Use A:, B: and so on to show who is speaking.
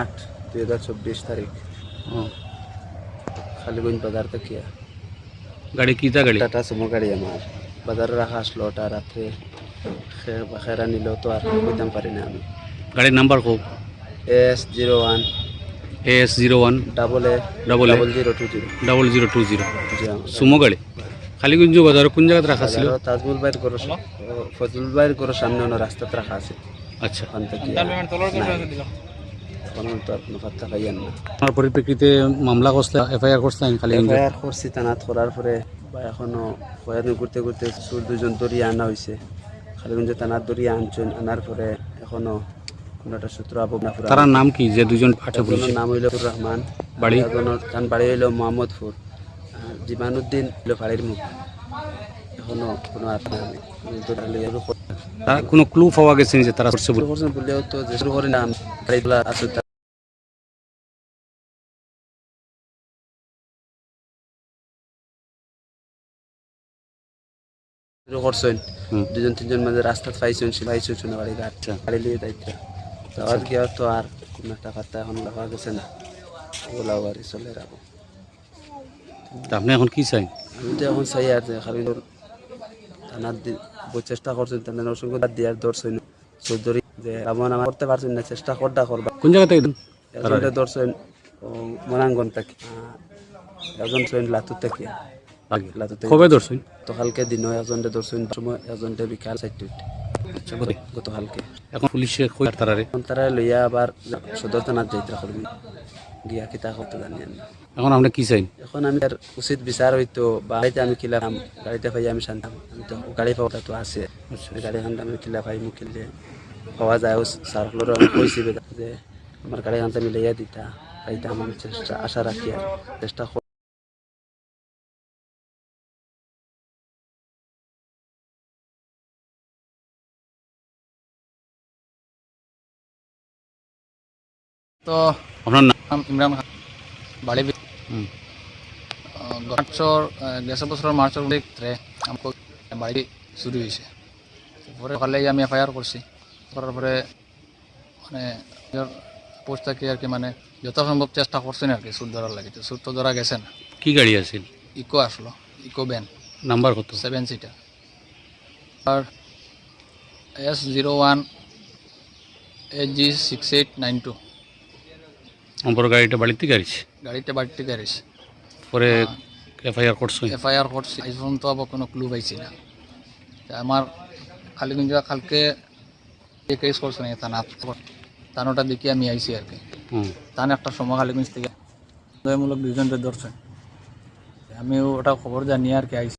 A: আট দুই হাজার চব্বিশ তারিখ।
B: ও
A: খালিগঞ্জ বাজার থেকে।
B: গাড়ি কিতা গাড়ি?
A: টাটা সুমো গাড়ি আমার। বাজারে রাখা আসলো ওটা রাত্রে খেরা নিল তো আর বুঝতাম পারি না আমি।
B: গাড়ির নাম্বার হোক
A: S zero one.
B: S zero one.
A: Double A.
B: A.
A: Double zero two zero.
B: Double zero two zero. Sumo গাড়ি? খালিগঞ্জ বাজার কোন জায়গাতে রাখা ছিল?
A: তাজমুল বাইর করো ফজলুল বাইর করো সামনে অন্য রাস্তাতে রাখা আছে।
B: আচ্ছা। আমার পরিপ্রেক্ষিতে মামলা করছে এফআইআর করছেন খালিগঞ্জ
A: এফআইআর করছি তানাত করার পরে বা এখনও কয়ানি ঘুরতে ঘুরতে সুর দুজন দরিয়া আনা হয়েছে খালিগঞ্জে তানাত দরিয়া আনছেন আনার পরে এখনও কোনো একটা সূত্র
B: তার নাম কি? যে দুজন
A: নাম হইল রহমান
B: বাড়ি?
A: একজনের তার বাড়ি হইল মোহাম্মদপুর আর জিমানুদ্দিন হইল বাড়ির মুখ। এখনও কোনো।
B: তারা কোনো ক্লু পাওয়া গেছে যে তারা করছে বলে?
A: শুরু করছেন বললেও তো যে শুরু করে নাম করছেন। দুজন তিনজন মাঝে রাস্তা পাইছেন পাইছেন শুনে বাড়ি
B: আচ্ছা।
A: গাড়ি লিয়ে যাইতে যাওয়ার গিয়ে তো আর কোনো এখন লাগা গেছে না। ওগুলা বাড়ি চলে
B: তা আপনি এখন কি চাই?
A: আমি তো এখন চাই আর যে খালি থানার চেষ্টা করছেন তাদের অসংখ্য দাঁত দিয়ার ধরছেন চৌধুরী যে এমন আমার করতে পারছেন না চেষ্টা করটা করবা।
B: কোন জায়গা থেকে
A: ধরছেন? মনাঙ্গন থেকে। একজন ছেন লাতুর থেকে।
B: আগে
A: লাতুর থেকে
B: কবে ধরছেন?
A: তো কালকে দিন একজনটা ধরছেন সময় একজনটা বিকাল চারটে
B: আচ্ছা
A: গতকালকে
B: এখন পুলিশে কই তারারে?
A: এখন তারা লইয়া আবার সদর থানার যাইতে করবি গিয়া কিতা করতে জানি
B: এখন কি চাই
A: এখন আমি আর উচিত বিচার হইতো বা গাড়িতে আমি কিলাম গাড়িতে পাই আমি শান্তাম আমি তো গাড়ি পাওয়াটা তো আছে।
B: আচ্ছা
A: গাড়ি খানটা আমি কিলা পাই কিনলে পাওয়া যায় সার্কুলার আমি কইছি যে আমার গাড়ি খানটা আমি লইয়া দিতা। পাইতাম আমি চেষ্টা আশা রাখি আর চেষ্টা
C: তো
B: আপনার নাম
C: ইমরান খান বাড়ি। মার্চর গেছ বছৰৰ মাৰ্চৰ ভিতরে আমাক বাড়ি চুরি হয়েছে। পরে সকালে আমি এফআইআর করছি। করার পরে মানে পোস্ট থাকি আর কি মানে যথাসম্ভব চেষ্টা করছেন আর কি সুদ ধরার লাগে। তো সুদ তো ধরা গেছে না।
B: কি গাড়ি আছিল?
C: ইকো আসলো ইকো ভ্যান।
B: নাম্বার কত?
C: Seven seater. আর S zero one eight G six eight nine two.
B: নম্বর গাড়িটা বাড়িতে গাড়িছে?
C: গাড়িটা বাড়িতে গাড়িস
B: পরে এফআইআর করছেন
C: এফআইআর করছি। আজ পর্যন্ত আবার কোনো ক্লু পাইছি না। আমার খালিগঞ্জ কালকে যে কেস করছে না থানাত থানোটা দেখি আমি আইছি আর কি। তান একটা সময় খালিগঞ্জ থেকে সন্দেহমূলক দুজনকে ধরছে। আমিও ওটা খবর জানিয়ে আর কি আইছি।